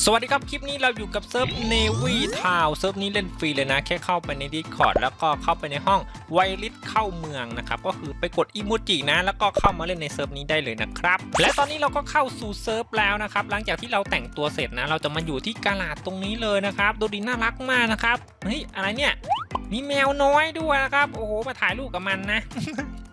สวัสดีครับ คลิปนี้เราอยู่กับเซิร์ฟ Navy Town เซิร์ฟนี้เล่นฟรีเลยนะ แค่เข้าไปใน Discord แล้วก็เข้าไปในห้องไวริสเข้าเมืองนะครับ ก็คือไปกดอีโมจินะ แล้วก็เข้ามาเล่นในเซิร์ฟนี้ได้เลยนะครับ และตอนนี้เราก็เข้าสู่เซิร์ฟแล้วนะครับ หลังจากที่เราแต่งตัวเสร็จนะ เราจะมาอยู่ที่กาลาดตรงนี้เลยนะครับดูดีน่ารักมากนะครับ เฮ้ย อะไรเนี่ย มีแมวน้อยด้วยนะครับ โอ้โห มาถ่ายรูปกับมันนะ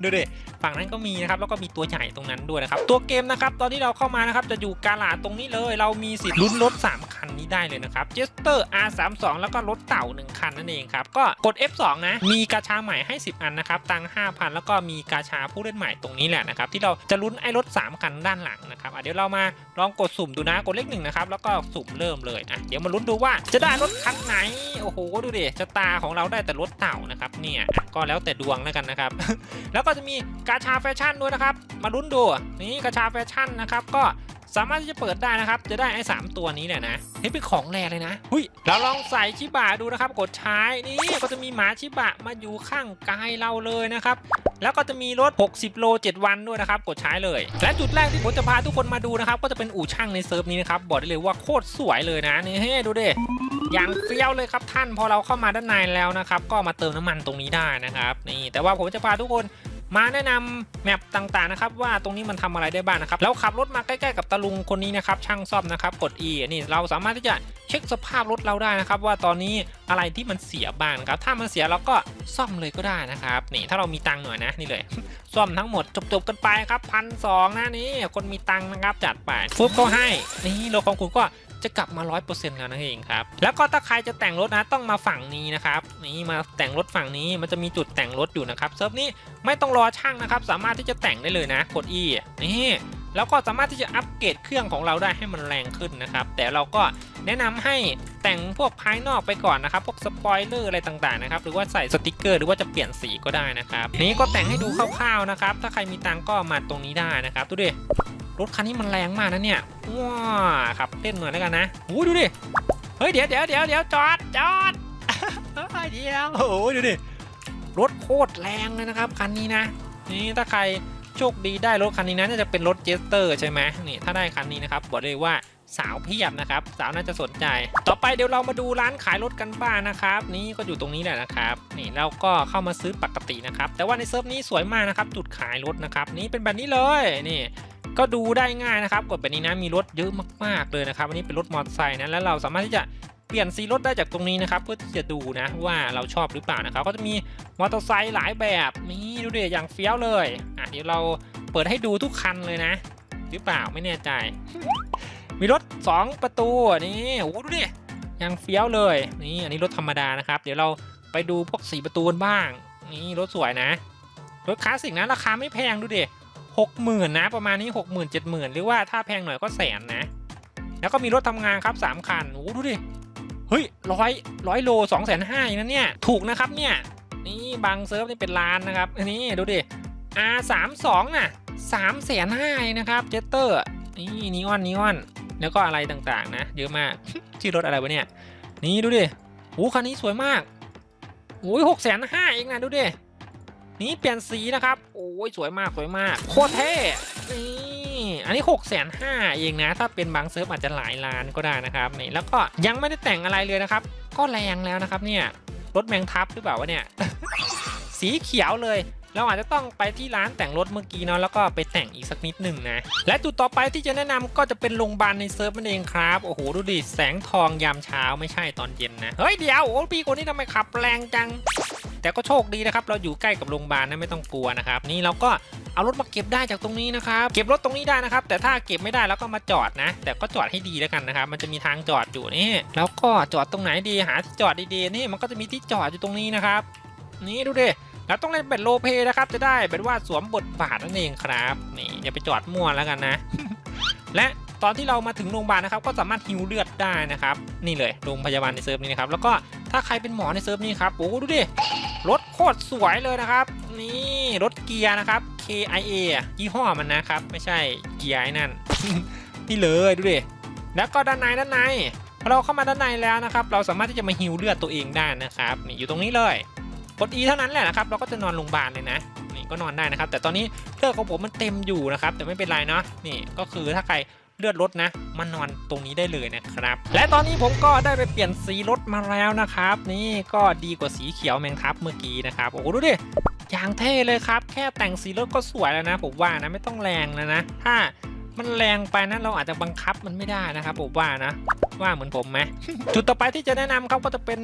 ดูดิฝั่งนั้นก็มีนะครับแล้วก็มีตัวใหญ่ตรงนั้นด้วยนะครับตัวเกมนะครับตอนที่เราเข้ามานะครับจะอยู่กาลาตรงนี้เลย เรามีสิทธิ์ลุ้นรถ3คัน ได้เลยนะครับ j e s t e r R32 แล้วก็รถเต่า 1 คันนั่นเองครับ ก็กด F2 นะ มีกาชาใหม่ให้ 10 อันนะครับ ตัง5,000 แล้วก็มีกาชาผู้เล่นใหม่ตรงนี้แหละนะครับ ที่เราจะลุ้นไอ้รถ 3 คันด้านหลังนะครับเดี๋ยวเรามาลองกดสุ่มดูนะ กดเลขหนึ่งนะครับ แล้วก็สุ่มเริ่มเลยอะเดี๋ยวมาลุ้นดูว่าจะได้รถคันไหน โอ้โห ดูดิชะตาของเราได้แต่รถเต่านะครับเนี่ยก็แล้วแต่ดวงแล้วกันนะครับ แล้วก็จะมีกาชาแฟชั่นด้วยนะครับ มาลุ้นดูนี่กาชาแฟชั่นนะครับก็ สามารถที่จะเปิดได้นะครับ จะได้ไอ้สามตัวนี้แหละนะนี่เป็นของแรเลยนะหุยเราลองใส่ชิบะดูนะครับ กดใช้นี่ก็จะมีหมาชิบะมาอยู่ข้างกายเราเลยนะครับแล้วก็จะมีรถ 60 โล 7 วันด้วยนะครับ กดใช้เลย และจุดแรกที่ผมจะพาทุกคนมาดูนะครับ ก็จะเป็นอู่ช่างในเซิร์ฟนี้นะครับ บอกได้เลยว่าโคตรสวยเลยนะ นี่เฮ้ดูดิอย่างเฟี้ยวเลยครับท่านพอเราเข้ามาด้านในแล้วนะครับ ก็มาเติมน้ำมันตรงนี้ได้นะครับ นี่แต่ว่าผมจะพาทุกคน มาแนะนำแมปต่างๆนะครับว่าตรงนี้มันทำอะไรได้บ้างนะครับแล้วขับรถมาใกล้ๆกับตาลุงคนนี้นะครับช่างซ่อมนะครับกด E นี่เราสามารถที่จะเช็คสภาพรถเราได้นะครับว่าตอนนี้อะไรที่มันเสียบ้างครับถ้ามันเสียเราก็ซ่อมเลยก็ได้นะครับนี่ถ้าเรามีตังค์หน่อยนะนี่เลย ซ่อมทั้งหมดจบๆกันไปครับพันสองนะนี่คนมีตังค์นะครับจัดไปปุ๊บก็ให้นี่รถของคุณก็ จะกลับมา 100%แล้วนั่นเองครับ แล้วก็ถ้าใครจะแต่งรถนะต้องมาฝั่งนี้นะครับนี่มาแต่งรถฝั่งนี้มันจะมีจุดแต่งรถอยู่นะครับเซิร์ฟนี้ไม่ต้องรอช่างนะครับ สามารถที่จะแต่งได้เลยนะกด E นี่แล้วก็สามารถที่จะอัปเกรดเครื่องของเราได้ให้มันแรงขึ้นนะครับ แต่เราก็แนะนำให้แต่งพวกภายนอกไปก่อนนะครับ พวกสปอยเลอร์อะไรต่างๆนะครับ หรือว่าใส่สติกเกอร์ หรือว่าจะเปลี่ยนสีก็ได้นะครับ นี้ก็แต่งให้ดูคร่าวๆนะครับ ถ้าใครมีตังก็มาตรงนี้ได้นะครับดูดิ รถคันนี้มันแรงมากนะเนี่ย ว้าขับเต้นหน่อยแล้วกันนะโอ้ดูดิ เฮ้ยเดี๋ยวเดี๋ยวเดี๋ยวเดี๋ยวจอดจอดเฮ้ยเดี๋ยว โอ้ดูดิ รถโคตรแรงเลยนะครับคันนี้นะ นี่ถ้าใครโชคดีได้รถคันนี้นะน่าจะเป็นรถเจสเตอร์ใช่ไหมนี่ถ้าได้คันนี้นะครับบอกเลยว่า สาวเพียบนะครับ สาวน่าจะสนใจ ต่อไปเดี๋ยวเรามาดูร้านขายรถกันบ้างนะครับ นี่ก็อยู่ตรงนี้แหละนะครับ นี่เราก็เข้ามาซื้อปกตินะครับ แต่ว่าในเซิร์ฟนี้สวยมากนะครับ จุดขายรถนะครับ นี่เป็นแบบนี้เลยนี่ก็ดูได้ง่ายนะครับ กดแบบนี้นะมีรถเยอะมากๆเลยนะครับอันนี้เป็นรถมอเตอร์ไซค์นะแล้วเราสามารถที่จะเปลี่ยนสีรถได้จากตรงนี้นะครับเพื่อที่จะดูนะว่าเราชอบหรือเปล่านะครับ ก็จะมีมอเตอร์ไซค์หลายแบบนี่ดูดิอย่างเฟี้ยวเลยอะเดี๋ยวเราเปิดให้ดูทุกคันเลยนะ หรือเปล่าไม่แน่ใจ มีรถ 2 ประตูนี่โอ้ดูดิย่างเฟี้ยวเลยนี่อันนี้รถธรรมดานะครับ เดี๋ยวเราไปดูพวกสีประตูบ้าง นี่รถสวยนะ รถคลาสสิกนะราคาไม่แพงดูดิหกหมื่นนะประมาณนี้หกหมื่นเจ็ดหมื่นหรือว่าถ้าแพงหน่อยก็แสนนะ แล้วก็มีรถทำงานครับสามคันโอ้ดูดิเฮ้ยร้อยร้อยโลสองแสนห้าอย่างนั้นเนี่ยถูกนะครับเนี่ยนี่บางเซิร์ฟนี่เป็นล้านนะครับอันนี้ดูดิ R สามสองน่ะสามแสนห้านะครับเจตเตอร์นี่นีออนนีออน แล้วก็อะไรต่างๆนะ เยอะมาก ชื่อรถอะไรวะเนี่ย นี่ดูดิโอ้คันนี้สวยมากโอ้ยหกแสนห้าเองนะดูดิ นี่เปลี่ยนสีนะครับ โอ้ยสวยมากสวยมาก โคตรเท่ นี่อันนี้6กแสนห้าเองนะ ถ้าเป็นบางเซิร์ฟอาจจะหลายล้านก็ได้นะครับนี่แล้วก็ยังไม่ได้แต่งอะไรเลยนะครับ ก็แรงแล้วนะครับเนี่ย รถแมงทับหรือเปล่าวะเนี่ย สีเขียวเลย เราอาจจะต้องไปที่ร้านแต่งรถเมื่อกี้เนาะแล้วก็ไปแต่งอีกสักนิดหนึ่งนะ และจุดต่อไปที่จะแนะนำก็จะเป็นโรงพยาบาลในเซิร์ฟนั่นเองครับโอ้โหดูดิแสงทองยามเช้าไม่ใช่ตอนเย็นนะเฮ้ยเดี๋ยวโอ้พี่คนนี้ทำไมขับแรงจัง แต่ก็โชคดีนะครับ เราอยู่ใกล้กับโรงพยาบาลนะไม่ต้องกลัวนะครับนี่เราก็เอารถมาเก็บได้จากตรงนี้นะครับ เก็บรถตรงนี้ได้นะครับ แต่ถ้าเก็บไม่ได้เราก็มาจอดนะ แต่ก็จอดให้ดีแล้วกันนะครับ มันจะมีทางจอดอยู่นี่แล้วก็จอดตรงไหนดีหาที่จอดดีๆนี่มันก็จะมีที่จอดอยู่ตรงนี้นะครับ นี่ดูดิ เราต้องเล่นเป็นโลเปนะครับ จะได้เป็นว่าสวมบทบาทนั่นเองครับ นี่อย่าไปจอดมั่วแล้วกันนะ และตอนที่เรามาถึงโรงพยาบาลนะครับ ก็สามารถฮิวเลือดได้นะครับ นี่เลยโรงพยาบาลในเซิร์ฟนี้นะครับ แล้วก็ถ้าใครเป็นหมอในเซิร์ฟนี้ครับ โอ้ดูดิ รถโคตรสวยเลยนะครับ นี่รถเกียร์นะครับ KIA ยี่ห้อมันนะครับ ไม่ใช่เกียร์นั่น นี่เลยดูดิ แล้วก็ด้านในด้านในพอเราเข้ามาด้านในแล้วนะครับ เราสามารถที่จะมาฮิวเลือดตัวเองได้นะครับ นี่อยู่ตรงนี้เลย กด E เท่านั้นแหละนะครับเราก็จะนอนโรงพยาบาลเลยนะนี่ก็นอนได้นะครับ แต่ตอนนี้เลือดของผมมันเต็มอยู่นะครับ แต่ไม่เป็นไรเนาะนี่ก็คือถ้าใครเลือดรถนะมานอนตรงนี้ได้เลยนะครับ และตอนนี้ผมก็ได้ไปเปลี่ยนสีรถมาแล้วนะครับ นี่ก็ดีกว่าสีเขียวแมงทับเมื่อกี้นะครับโอ้โหดูดิอย่างเท่เลยครับ แค่แต่งสีรถก็สวยแล้วนะ ผมว่านะไม่ต้องแรงนะนะถ้า มันแรงไปนะเราอาจจะบังคับมันไม่ได้นะครับผมว่านะ ว่าเหมือนผมไหมจุดต่อไปที่จะแนะนำครับก็จะเป็น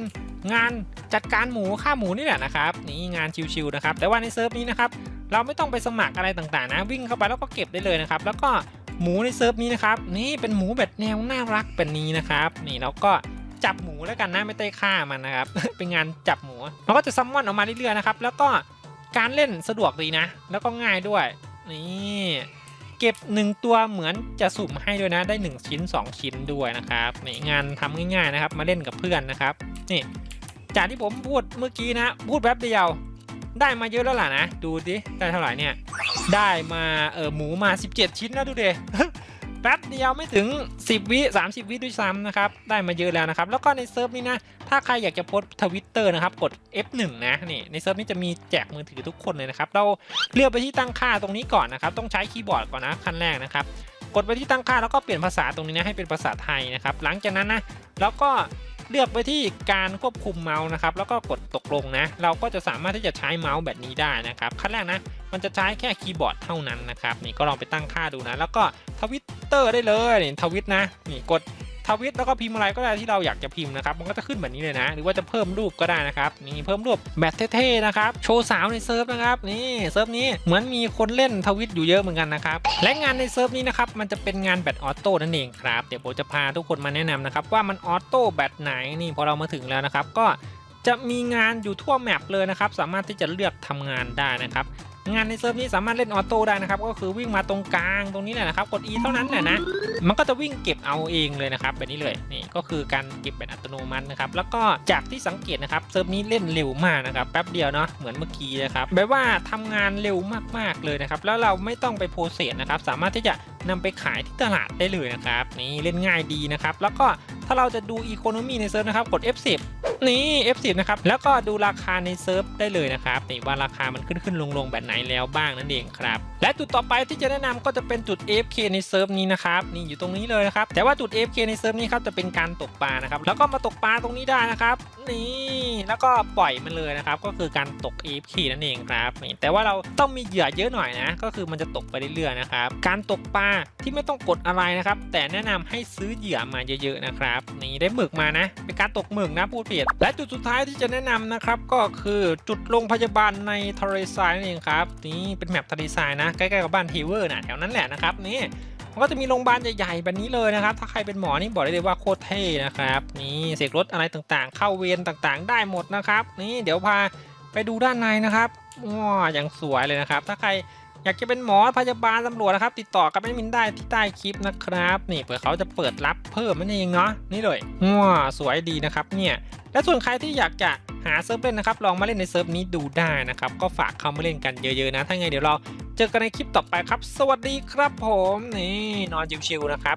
งานจัดการหมูฆ่าหมูนี่แหละนะครับนี่งานชิวๆนะครับ แต่ว่าในเซิร์ฟนี้นะครับเราไม่ต้องไปสมัครอะไรต่างๆนะ วิ่งเข้าไปแล้วก็เก็บได้เลยนะครับ แล้วก็หมูในเซิร์ฟนี้นะครับ นี่เป็นหมูแบบแนวน่ารักแบบนี้นะครับนี่เราก็จับหมูแล้วกันนะไม่ได้ฆ่ามันนะครับ เป็นงานจับหมูเราก็จะซัมมอนออกมาเรื่อยๆนะครับ แล้วก็การเล่นสะดวกดีนะ แล้วก็ง่ายด้วยนี่ เก็บ 1 ตัวเหมือนจะสุ่มให้ด้วยนะได้ 1 ชิ้น 2 ชิ้นด้วยนะครับนี่งานทำง่ายๆนะครับ มาเล่นกับเพื่อนนะครับนี่จากที่ผมพูดเมื่อกี้นะ พูดแป๊บเดียวได้มาเยอะแล้วล่ะนะ ดูดิได้เท่าไหร่เนี่ย ได้มาเออหมูมา 17 ชิ้นแล้วดูเด แป๊บเดียวไม่ถึง 10 วิ 30 วิด้วยซ้ำนะครับ ได้มาเยอะแล้วนะครับ แล้วก็ในเซิร์ฟนี้นะ ถ้าใครอยากจะโพสทวิตเตอร์นะครับ กด F1 นะนี่ในเซิร์ฟนี้จะมีแจกมือถือทุกคนเลยนะครับ เราเลือกไปที่ตั้งค่าตรงนี้ก่อนนะครับ ต้องใช้คีย์บอร์ดก่อนนะขั้นแรกนะครับ กดไปที่ตั้งค่าแล้วก็เปลี่ยนภาษาตรงนี้นะให้เป็นภาษาไทยนะครับ หลังจากนั้นนะแล้วก็เลือกไปที่การควบคุมเมาส์นะครับ แล้วก็กดตกลงนะ เราก็จะสามารถที่จะใช้เมาส์แบบนี้ได้นะครับ ขั้นแรกนะ มันจะใช้แค่คีย์บอร์ดเท่านั้นนะครับ นี่ก็ลองไปตั้งค่าดูนะ แล้วก็ทวิต เตอร์ได้เลยนี่ทวิตนะนี่กดทวิตแล้วก็พิมพ์อะไรก็ได้ที่เราอยากจะพิมพ์นะครับมันก็จะขึ้นแบบนี้เลยนะ หรือว่าจะเพิ่มรูปก็ได้นะครับนี่เพิ่มรูปแบบเท่ๆนะครับโชว์สาวในเซิร์ฟนะครับนี่เซิร์ฟนี้เหมือนมีคนเล่นทวิตอยู่เยอะเหมือนกันนะครับและงานในเซิร์ฟนี้นะครับมันจะเป็นงานแบตออโต้นั่นเองครับเดี๋ยวผมจะพาทุกคนมาแนะนำนะครับว่ามันออโต้แบตไหนนี่พอเรามาถึงแล้วนะครับก็จะมีงานอยู่ทั่วแมปเลยนะครับ สามารถที่จะเลือกทำงานได้นะครับ งานในเซิร์ฟนี้สามารถเล่นออโต้ได้นะครับ ก็คือวิ่งมาตรงกลางตรงนี้แหละนะครับกด E เท่านั้นแหละนะมันก็จะวิ่งเก็บเอาเองเลยนะครับแบบนี้เลยนี่ก็คือการเก็บแบบอัตโนมัตินะครับแล้วก็จากที่สังเกตนะครับเซิร์ฟนี้เล่นเร็วมากนะครับแป๊บเดียวเนาะเหมือนเมื่อกี้นะครับแบบว่าทำงานเร็วมากๆเลยนะครับแล้วเราไม่ต้องไปโพสเซสนะครับสามารถที่จะนำไปขายที่ตลาดได้เลยนะครับนี่เล่นง่ายดีนะครับแล้วก็ ถ้าเราจะดูอีโคโนมีในเซิร์ฟนะครับกด F10 นี่ F10 นะครับ แล้วก็ดูราคาในเซิร์ฟได้เลยนะครับนี่ว่าราคามันขึ้นขึ้นลงลงแบบไหนแล้วบ้างนั่นเองครับ และจุดต่อไปที่จะแนะนำก็จะเป็นจุด AFK ในเซิร์ฟนี้นะครับ นี่อยู่ตรงนี้เลยนะครับ แต่ว่าจุด AFK ในเซิร์ฟนี้ครับจะเป็นการตกปลานะครับ แล้วก็มาตกปลาตรงนี้ได้นะครับ นี่ แล้วก็ปล่อยมันเลยนะครับ ก็คือการตก AFK นั่นเองครับนี่แต่ว่าเราต้องมีเหยื่อเยอะหน่อยนะ ก็คือมันจะตกไปเรื่อยๆนะครับ การตกปลาที่ไม่ต้องกดอะไรนะครับ แต่แนะนำให้ซื้อเหยื่อมาเยอะๆนะครับนี่ได้หมึกมานะเป็นการตกหมึกนะพูดผิดและจุดสุดท้ายที่จะแนะนำนะครับก็คือจุดโรงพยาบาลในทะเลทรายนั่นเองครับนี่เป็นแมปทะเลทรายนะใกล้ๆกับบ้านเฮเวอร์นะแถวนั้นแหละนะครับนี่มันก็จะมีโรงพยาบาลใหญ่ๆแบบนี้เลยนะครับ ถ้าใครเป็นหมอนี่บอกได้เลยว่าโคตรเท่นะครับนี่เสกรถอะไรต่างๆ เข้าเวรต่างๆ ได้หมดนะครับ นี่เดี๋ยวพาไปดูด้านในนะครับว้าอย่างสวยเลยนะครับ ถ้าใคร อยากจะเป็นหมอพยาบาลตำรวจนะครับ ติดต่อกับแอดมินได้ที่ใต้คลิปนะครับ นี่เผื่อเขาจะเปิดรับเพิ่มนั่นเองเนาะนี่เลยว้าสวยดีนะครับเนี่ยและส่วนใครที่อยากจะหาเซิร์ฟเล่นนะครับลองมาเล่นในเซิร์ฟนี้ดูได้นะครับก็ฝากเข้ามาเล่นกันเยอะๆนะถ้าไงเดี๋ยวเราเจอกันในคลิปต่อไปครับ สวัสดีครับผมนี่นอนชิวๆนะครับ